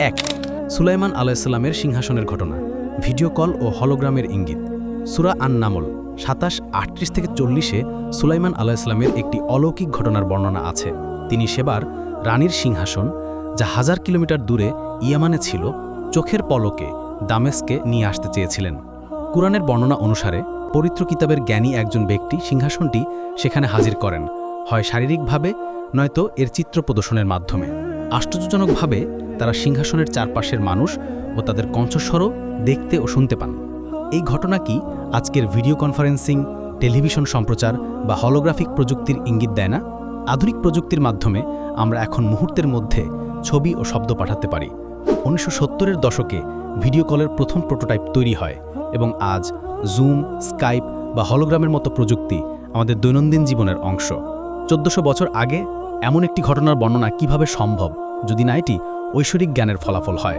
এক, সুলাইমান আলাইসাল্লামের সিংহাসনের ঘটনা, ভিডিও কল ও হলোগ্রামের ইঙ্গিত। সুরা আন নামল সাতাশ, আটত্রিশ থেকে চল্লিশে সুলাইমান আলাইসাল্লামের একটি অলৌকিক ঘটনার বর্ণনা আছে। তিনি সেবার রানীর সিংহাসন, যা হাজার কিলোমিটার দূরে ইয়ামানে ছিল, চোখের পলকে দামেস্কে নিয়ে আসতে চেয়েছিলেন। কুরআনের বর্ণনা অনুসারে পবিত্র কিতাবের জ্ঞানী একজন ব্যক্তি সিংহাসনটি সেখানে হাজির করেন, হয় শারীরিকভাবে, নয়তো এর চিত্র প্রদর্শনের মাধ্যমে। আশ্চর্যজনকভাবে তারা সিংহাসনের চারপাশের মানুষ ও তাদের কণ্ঠস্বরও দেখতে ও শুনতে পান। এই ঘটনা কি আজকের ভিডিও কনফারেন্সিং, টেলিভিশন সম্প্রচার বা হলোগ্রাফিক প্রযুক্তির ইঙ্গিত দেয় না? আধুনিক প্রযুক্তির মাধ্যমে আমরা এখন মুহূর্তের মধ্যে ছবি ও শব্দ পাঠাতে পারি। উনিশশো সত্তরের দশকে ভিডিও কলের প্রথম প্রোটোটাইপ তৈরি হয় এবং আজ জুম, স্কাইপ বা হলোগ্রামের মতো প্রযুক্তি আমাদের দৈনন্দিন জীবনের অংশ। চোদ্দশো বছর আগে এমন একটি ঘটনার বর্ণনা কীভাবে সম্ভব? যদি না এটি ঐশ্বরিক জ্ঞানের ফলাফল হয়।